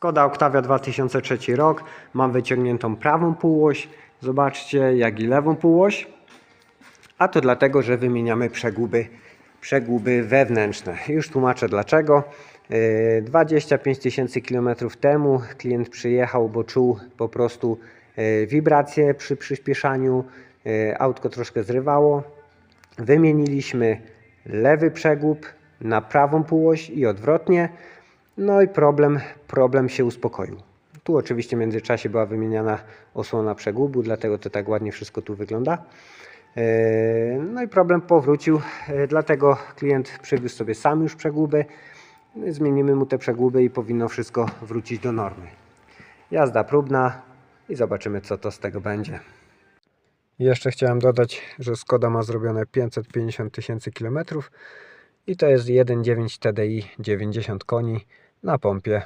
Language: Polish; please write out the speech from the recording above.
Skoda Octavia 2003 rok. Mam wyciągniętą prawą półoś. Zobaczcie, jak i lewą półoś. A to dlatego, że wymieniamy przeguby, przeguby wewnętrzne. Już tłumaczę dlaczego. Yy, 25 tysięcy kilometrów temu klient przyjechał, bo czuł po prostu yy, wibracje przy przyspieszaniu. Yy, Autko troszkę zrywało. Wymieniliśmy lewy przegub na prawą półoś i odwrotnie. No i problem, problem się uspokoił. Tu oczywiście w międzyczasie była wymieniana osłona przegubu, dlatego to tak ładnie wszystko tu wygląda. Yy, No i problem powrócił, yy, dlatego klient przywiózł sobie sam już przeguby. Zmienimy mu te przeguby i powinno wszystko wrócić do normy. Jazda próbna i zobaczymy co to z tego będzie. Jeszcze chciałem dodać, że Skoda ma zrobione 550 tysięcy kilometrów i to jest 1.9 TDI 90 koni na pompie